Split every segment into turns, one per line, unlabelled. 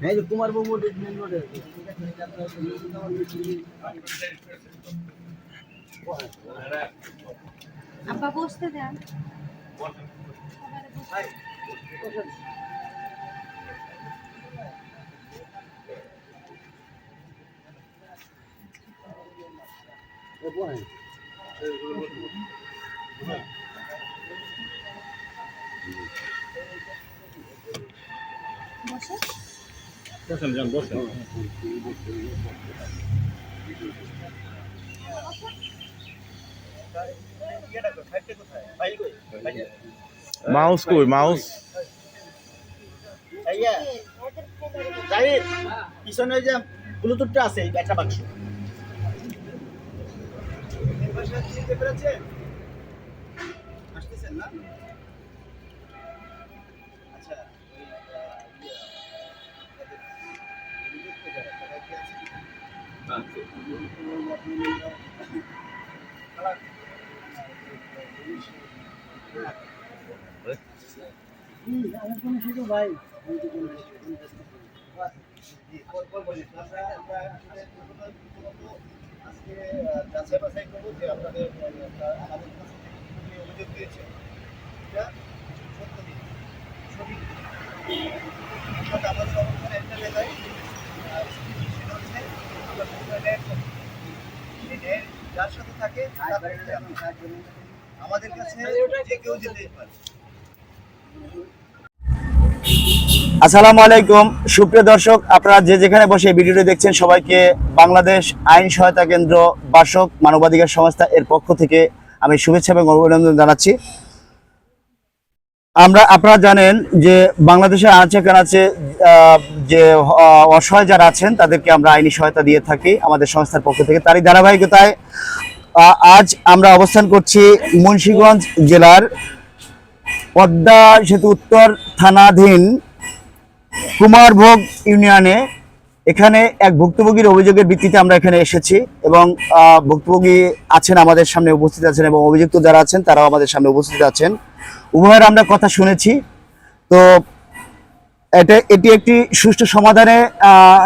Hey, Kumar, who moved de
Who A it? Who
moved it? বসেন
mouse কই mouse?
পিছনে যে ব্লুটুথটা আছে একটা বাক্স। আসতেছেন না? প্রথমত আজকে যাচাই বাছাই করব যে আপনাদের আমাদের কাছে অভিযোগ দিয়েছে এটা। আমরা সর্বক্ষণ একটা জায়গায় যার সাথে থাকে। আমাদের কাছে যে কেউ যেতে পারে। আসসালামু আলাইকুম। সুপ্রিয় দর্শক আপনারা যে যেখানে বসে এই ভিডিওটি দেখছেন সবাইকে বাংলাদেশ আইন সহায়তা কেন্দ্র বাসক মানবাধিকার সংস্থা এর পক্ষ থেকে আমি শুভেচ্ছা এবং অভিনন্দন জানাচ্ছি। আমরা, আপনারা জানেন যে বাংলাদেশের আছে কানাচে যে অসহায় যারা আছেন, তাদেরকে আমরা আইনি সহায়তা দিয়ে থাকি আমাদের সংস্থার পক্ষ থেকে। তারই ধারাবাহিকতায় আজ আমরা অবস্থান করছি মুন্সীগঞ্জ জেলার পদ্মা সেতু উত্তর থানাধীন কুমারভোগ ইউনিয়নে এখানে এক ভুক্তভোগীর অভিযোগের ভিত্তিতে আমরা এখানে এসেছি এবং ভুক্তভোগী আছেন, আমাদের সামনে উপস্থিত আছেন এবং অভিযুক্ত যারা আছেন, তারাও আমাদের সামনে উপস্থিত আছেন। উভয়ের আমরা কথা শুনেছি। তো, এটা, এটি একটি সুষ্ঠু সমাধানে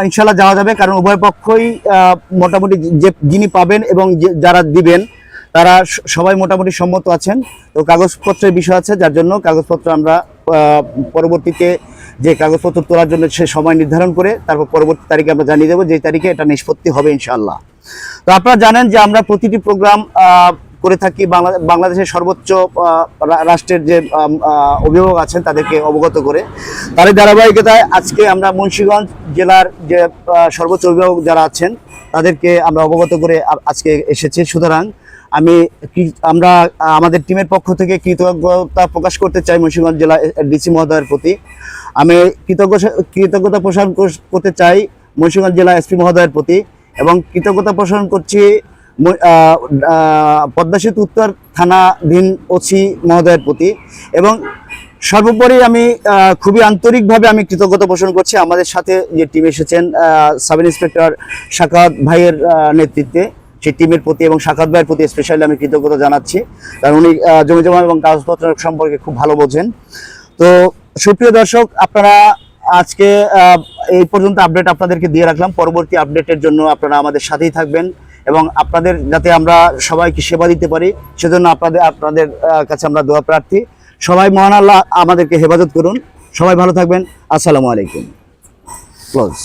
ইনশাল্লাহ যাওয়া যাবে, কারণ উভয় পক্ষই মোটামুটি যে যিনি পাবেন এবং যারা দিবেন, তারা সবাই মোটামুটি সম্মত আছেন। তো, কাগজপত্রের বিষয় আছে, যার জন্য কাগজপত্র আমরা পরবর্তীতে যে কাগজপত্র তোলার জন্য সে সময় নির্ধারণ করে তারপর পরবর্তী তারিখে আমরা জানিয়ে দেবো যে তারিখে এটা নিষ্পত্তি হবে ইনশাল্লাহ তো আপনারা জানেন যে আমরা প্রতিটি প্রোগ্রাম করে থাকি বাংলা, বাংলাদেশের সর্বোচ্চ রাষ্ট্রের যে অভিভাবক আছেন তাদেরকে অবগত করে। তাদের ধারাবাহিকতায় আজকে আমরা মুন্সিগঞ্জ জেলার যে সর্বোচ্চ অভিভাবক যারা আছেন তাদেরকে আমরা অবগত করে আজকে এসেছি। সুতরাং আমি আমরা, আমাদের টিমের পক্ষ থেকে কৃতজ্ঞতা প্রকাশ করতে চাই মুন্সিগঞ্জ জেলা ডিসি মহোদয়ের প্রতি। আমি কৃতজ্ঞ, কৃতজ্ঞতা প্রসারণ কর- করতে চাই মুন্সিগঞ্জ জেলা এসপি মহোদয়ের প্রতি এবং কৃতজ্ঞতা প্রসারণ করছি পদ্মা সেতু উত্তর থানাধীন ওসি মহোদয়ের প্রতি এবং সর্বোপরি আমি খুবই আন্তরিকভাবে আমি কৃতজ্ঞতা পোষণ করছি আমাদের সাথে যে টিম এসেছেন সাব ইন্সপেক্টর শাকাত ভাইয়ের নেতৃত্বে। সেই টিমের প্রতি এবং শাকাত ভাইয়ের প্রতি স্পেশালি আমি কৃতজ্ঞতা জানাচ্ছি। কারণ উনি জমি জমা এবং কাগজপত্র সম্পর্কে খুব ভালো বোঝেন। তো সুপ্রিয় দর্শক, আপনারা আজকে এই পর্যন্ত আপডেট আপনাদেরকে দিয়ে রাখলাম। পরবর্তী আপডেটের জন্য আপনারা আমাদের সাথেই থাকবেন এবং আপনাদের, যাতে আমরা সবাইকে সেবা দিতে পারি, সেজন্য আপনাদের আপনাদের কাছে আমরা দোয়া প্রার্থী। সবাই মহান আল্লাহ আমাদেরকে হেফাজত করুন। সবাই ভালো থাকবেন। আসসালামু আলাইকুম। ক্লোজ